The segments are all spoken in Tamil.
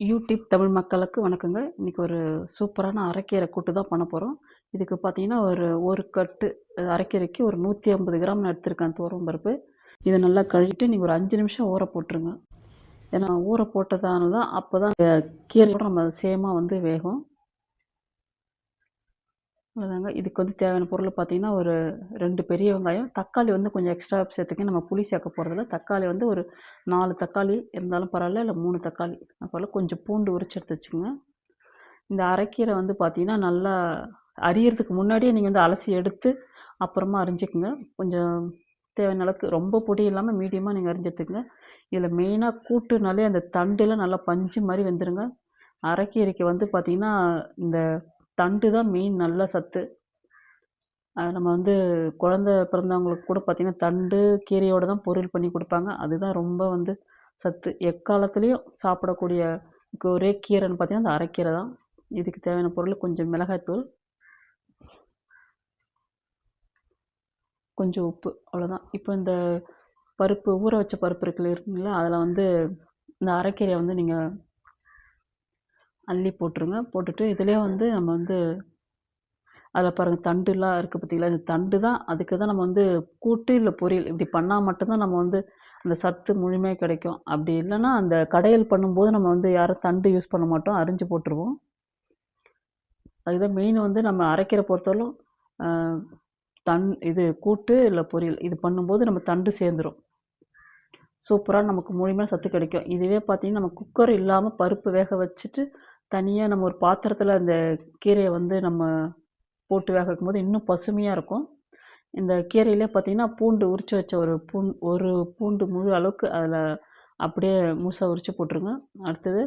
யூடியூப் தமிழ் மக்களுக்கு வணக்கங்க. இன்றைக்கி ஒரு சூப்பரான அரைக்கீரை கூட்டு தான் பண்ண போகிறோம் இதுக்கு பார்த்தீங்கன்னா ஒரு ஒரு கட்டு அரைக்கீரைக்கு ஒரு நூற்றி ஐம்பது கிராம் நான் எடுத்திருக்கேன் தோரம் பருப்பு. இதை நல்லா கழுவிட்டு நீங்கள் ஒரு அஞ்சு நிமிஷம் ஊற போட்டுருங்க. ஏன்னா ஊற போட்டதால தான் அப்போ தான் கீரையோட நம்ம சேமாக வந்து வேகும். அவ்வளோதாங்க இதுக்கு வந்து தேவையான பொருள் பார்த்தீங்கன்னா ஒரு ரெண்டு பெரிய வெங்காயம் தக்காளி வந்து கொஞ்சம் எக்ஸ்ட்ரா சேர்த்துக்க நம்ம புளி சேர்க்க போகிறதில்ல தக்காளி வந்து ஒரு நாலு தக்காளி இருந்தாலும் பரவாயில்ல இல்லை மூணு தக்காளி அப்போல்லாம் கொஞ்சம் பூண்டு உரிச்சு எடுத்து வச்சுங்க இந்த அரைக்கீரை வந்து பார்த்தீங்கன்னா நல்லா அரியறதுக்கு முன்னாடியே நீங்கள் வந்து அலசி எடுத்து அப்புறமா அரிஞ்சிக்கோங்க. கொஞ்சம் தேவையான அளவுக்கு ரொம்ப பொடி இல்லாமல் மீடியமாக நீங்கள் அரிஞ்செடுத்துக்கங்க இதில் மெயினாக கூட்டுனாலே அந்த தண்டுலாம் நல்லா பஞ்சு மாதிரி வெந்துடுங்க அரைக்கீரைக்கு வந்து பார்த்திங்கன்னா இந்த தண்டு தான் மெயின் நல்ல சத்து. அது நம்ம வந்து குழந்த பிறந்தவங்களுக்கு கூட பார்த்திங்கன்னா தண்டு கீரையோடு தான் பொரியல் பண்ணி கொடுப்பாங்க. அதுதான் ரொம்ப வந்து சத்து. எக்காலத்துலேயும் சாப்பிடக்கூடிய ஒரே கீரைன்னு பார்த்திங்கன்னா அந்த அரைக்கீரை தான். இதுக்கு தேவையான பொருள் கொஞ்சம் மிளகாய்த்தூள் கொஞ்சம் உப்பு அவ்வளோதான் இப்போ இந்த பருப்பு ஊற வச்ச பருப்பு இருக்குல்ல இருக்குங்களா அதில் வந்து இந்த அரைக்கீரையை வந்து நீங்கள் அள்ளி போட்டுருங்க. போட்டுட்டு இதுலேயே வந்து நம்ம வந்து அதில் பாருங்கள் தண்டுலாம் இருக்குது பார்த்திங்களா இந்த தண்டு தான். அதுக்கு தான் நம்ம வந்து கூட்டு இல்லை பொரியல். இப்படி பண்ணால் மட்டும்தான் நம்ம வந்து அந்த சத்து முழுமையாக கிடைக்கும். அப்படி இல்லைன்னா அந்த கடையல் பண்ணும்போது நம்ம வந்து யாரும் தண்டு யூஸ் பண்ண மாட்டோம். அரிஞ்சு போட்டுருவோம். அதுதான் மெயின் வந்து நம்ம அரைக்கிற பொறுத்தவரைக்கும் தண் தன் இது கூட்டு இல்லை பொரியல். இது பண்ணும்போது நம்ம தண்டு சேர்ந்துடும் சூப்பராக நமக்கு முழுமையாக சத்து கிடைக்கும். இதுவே பார்த்திங்கன்னா நம்ம குக்கர் இல்லாமல் பருப்பு வேக வச்சுட்டு தனியாக நம்ம ஒரு பாத்திரத்தில் அந்த கீரையை வந்து நம்ம போட்டு வேக வைக்கும்போது இன்னும் பசுமையாக இருக்கும். இந்த கீரையில் பார்த்தீங்கன்னா பூண்டு உரித்து வச்ச ஒரு பூண் ஒரு பூண்டு முழு அளவுக்கு அதில் அப்படியே முழுசாக உரித்து போட்டுருங்க. அடுத்தது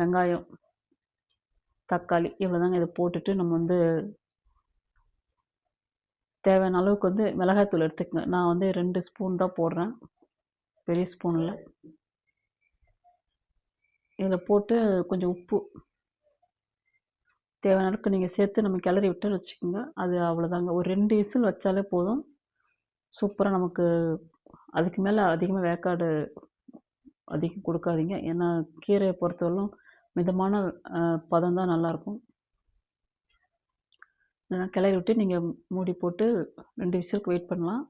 வெங்காயம் தக்காளி இவ்வளோதாங்க இதை போட்டுட்டு நம்ம வந்து தேவையான அளவுக்கு வந்து மிளகாய்த்தூள் எடுத்துக்கங்க. நான் வந்து ரெண்டு ஸ்பூன் தான் போடுறேன். பெரிய ஸ்பூனில் இதில் போட்டு கொஞ்சம் உப்பு தேவையான அளவுக்கு நீங்கள் சேர்த்து நம்ம கிளறி விட்டு வச்சுக்கோங்க. அது அவ்வளோதாங்க ஒரு ரெண்டு விசில் வச்சாலே போதும். சூப்பராக நமக்கு அதுக்கு மேலே அதிகமாக வேக்காடு அதிகம் கொடுக்காதீங்க. ஏன்னா கீரையை பொறுத்தவரைக்கும் மிதமான பதம் தான் நல்லாயிருக்கும். இதெல்லாம் கிளறி விட்டு நீங்கள் மூடி போட்டு ரெண்டு விசிலுக்கு வெயிட் பண்ணலாம்.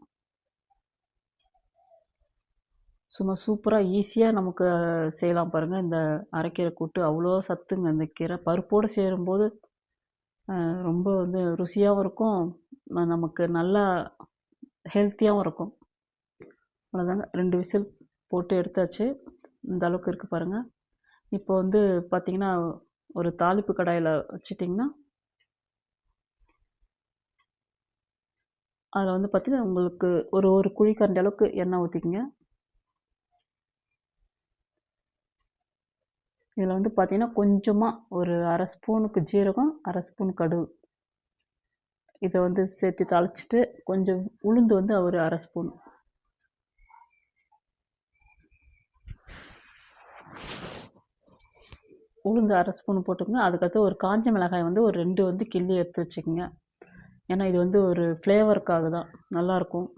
சும்மா சூப்பராக ஈஸியாக நமக்கு செய்யலாம் பாருங்கள் இந்த அரைக்கீரை கூட்டு அவ்வளோ சத்துங்க. இந்த கீரை பருப்போடு சேரும்போது ரொம்ப வந்து ருசியாகவும் இருக்கும். நமக்கு நல்லா ஹெல்த்தியாகவும் இருக்கும். அவ்வளோதாங்க ரெண்டு விசில் போட்டு எடுத்தாச்சு. இந்த அளவுக்கு இருக்குது பாருங்கள் இப்போ வந்து பார்த்தீங்கன்னா ஒரு தாளிப்பு கடாயில் வச்சிட்டிங்கன்னா அதில் வந்து பார்த்திங்கன்னா உங்களுக்கு ஒரு ஒரு குழிக்கரண்டி அளவுக்கு எண்ணெய் ஊற்றிக்கிங்க இதில் வந்து பார்த்திங்கன்னா கொஞ்சமாக ஒரு அரை ஸ்பூனுக்கு ஜீரகம் அரை ஸ்பூன் கடுகு. இதை வந்து சேர்த்து தாளிச்சிட்டு கொஞ்சம் உளுந்து வந்து ஒரு அரை ஸ்பூன். உளுந்து அரை ஸ்பூன் போட்டுக்கோங்க. அதுக்கடுத்து ஒரு காஞ்ச மிளகாய் வந்து ஒரு ரெண்டு வந்து கிள்ளி எடுத்து வச்சுக்கோங்க. ஏன்னா இது வந்து ஒரு ஃப்ளேவருக்காக தான். நல்லாயிருக்கும்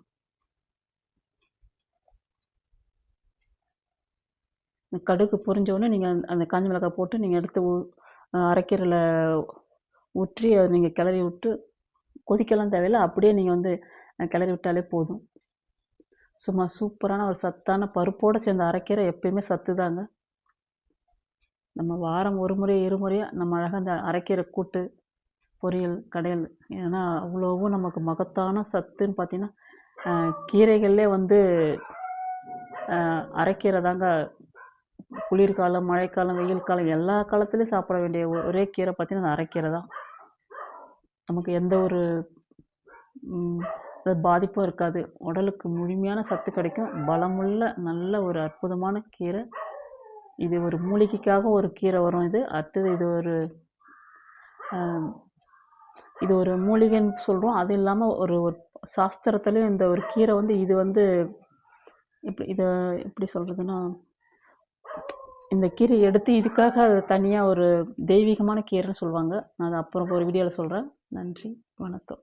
இந்த கடுகு பொரிஞ்சோடனே நீங்கள் அந்த காஞ்ச மிளகாய் போட்டு நீங்கள் எடுத்து ஊ- அரைக்கீரையில் ஊற்றி அதை நீங்கள் கிளறி விட்டு கொதிக்கலாம் தேவையில்லை. அப்படியே நீங்கள் வந்து கிளறி விட்டாலே போதும். சும்மா சூப்பரான ஒரு சத்தான பருப்போடு சேர்ந்த அரைக்கீரை எப்பயுமே சத்து தாங்க. நம்ம வாரம் ஒரு முறை இருமுறையாக நம்ம அழகாக அந்த அரைக்கீரை கூட்டு பொரியல் கடையல் ஏன்னா அவ்வளோவும் நமக்கு மகத்தான சத்துன்னு பார்த்தீங்கன்னா கீரைகள்லே வந்து அரைக்கீரை தாங்க குளிர்காலம் மழைக்காலம் வெயில் காலம் எல்லா காலத்துலேயும் சாப்பிட வேண்டிய ஒரே கீரை பார்த்தீங்கன்னா அந்த அரைக்கீரை தான். நமக்கு எந்த ஒரு பாதிப்பும் இருக்காது. உடலுக்கு முழுமையான சத்து கிடைக்கும். பலமுள்ள நல்ல ஒரு அற்புதமான கீரை. இது ஒரு மூலிகைக்காக ஒரு கீரை வரும் இது. அடுத்தது இது ஒரு இது ஒரு மூலிகைன்னு சொல்கிறோம் அது இல்லாமல் ஒரு ஒரு சாஸ்திரத்துலேயும் இந்த ஒரு கீரை வந்து இது வந்து இப்படி இதை எப்படி சொல்கிறதுன்னா இந்த கீரை எடுத்து இதுக்காக தனியாக ஒரு தெய்வீகமான கீரைன்னு சொல்லுவாங்க. நான் அதை அப்புறம் ஒரு வீடியோவில் சொல்கிறேன் நன்றி. வணக்கம்.